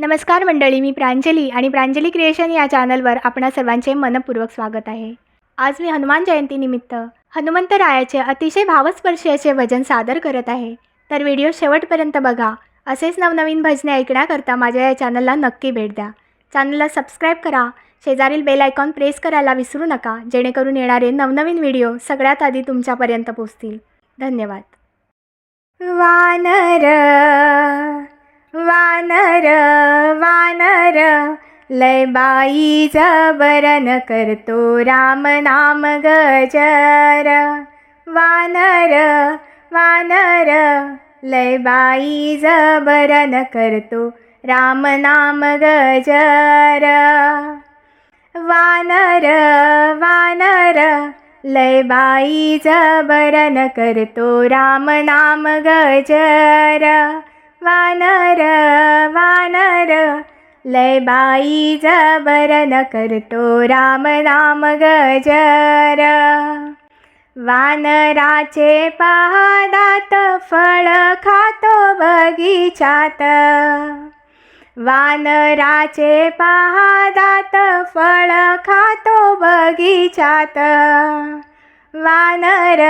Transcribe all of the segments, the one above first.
नमस्कार मंडळी मी प्रांजली आणि प्रांजली क्रिएशन या चॅनलवर आपणा सर्वांचे मनपूर्वक स्वागत आहे. आज मी हनुमान जयंतीनिमित्त हनुमंतरायाचे अतिशय भावस्पर्शी असे भजन सादर करत आहे. तर व्हिडिओ शेवटपर्यंत बघा. असेच नवनवीन भजने ऐकण्याकरता माझ्या या चॅनलला नक्की भेट द्या. चॅनलला सबस्क्राईब करा. शेजारील बेल आयकॉन प्रेस करायला विसरू नका जेणेकरून येणारे नवनवीन व्हिडिओ सगळ्यात आधी तुमच्यापर्यंत पोहोचतील. धन्यवाद. वानर वानर वानर लय बाई जबरन करतो राम नाम गजर. वानर वानर लय बाई जबरन करतो राम नाम गजर. वानर वानर लय बाई जबरन करतो राम नाम गजर. वानर वानर लय बाई जबरन करतो राम नाम गजर. वानराचे पहादात फळ खातो बगीचात. वानराचे पहादात फळ खातो बगीचात. वानर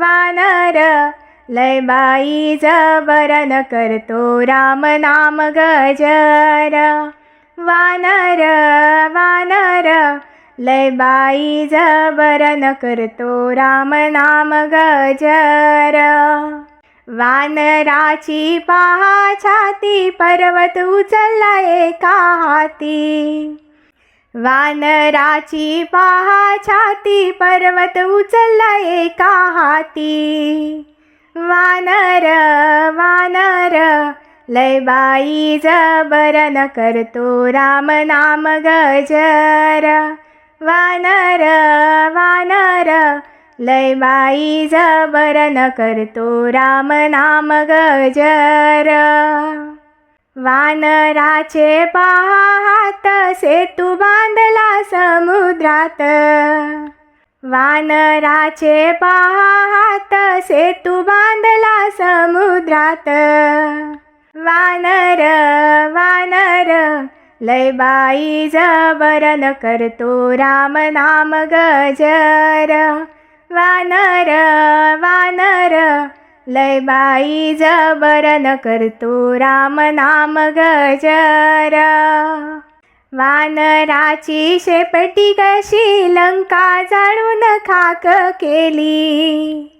वानर लय बाई जबरन करतो राम नाम गजर. वानर वानर लय बाई जबरन करतो राम नाम गजर. वानराची पहा छाती पर्वत उचलला एका हाती वानराची पहा छाती पर्वत उचलला एका हाती वानर वानर लय बाई जबरन करतो राम नाम गजर. वानर वानर लय बाई जबरन करतो राम नाम गजर. वानराचे पाहात सेतू बांधला समुद्रात. वानराचे पाहात सेतू बांधला समुद्रात. वानर वानर लय बाई जबरन करतो राम नाम गजर. वानर वानर लय बाई जबरन करतो राम नाम गजर. वानराची शेपटी कशी लंका जाळून खाक केली.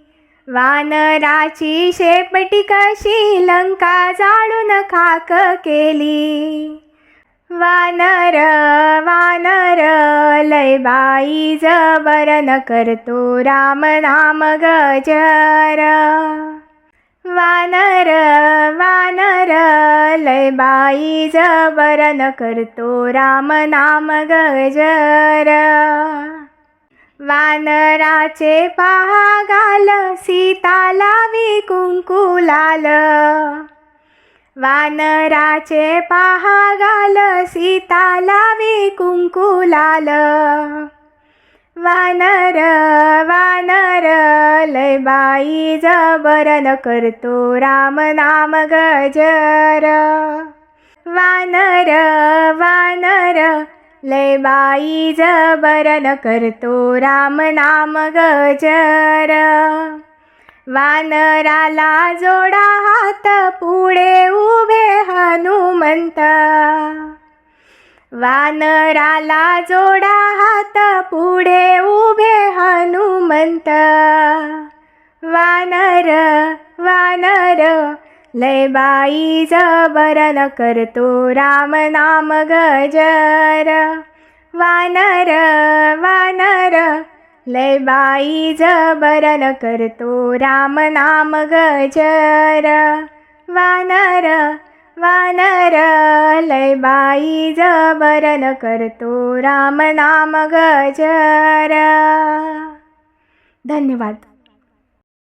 वानराची शेपटी कशी लंका जाळून खाक केली. वानर वानर लय बाई जबरन करतो राम नाम गजर. वानर वानर लय बाई जबरन करतो राम नाम गजर. वानराचे पहा घाल सीता कुंकू लाल वानराचे पहा घाल सीता कुंकू लाल वानर वानर लय बाई जबरन करतो राम नाम गजर. वानर वानर लय बाई जबरन करतो राम नाम गजर वानराला जोडा हात पुढे उभे हनुमंत. वानराला जोडा हात पुढे उभे हनुमंत. वानर वानर लय बाई जबरन करतो राम नाम गजर. वानर वानर लय बाई जबरन करतो राम नाम गजर. वानर वानर लय बाई जबरन करतो राम नाम गजर. धन्यवाद.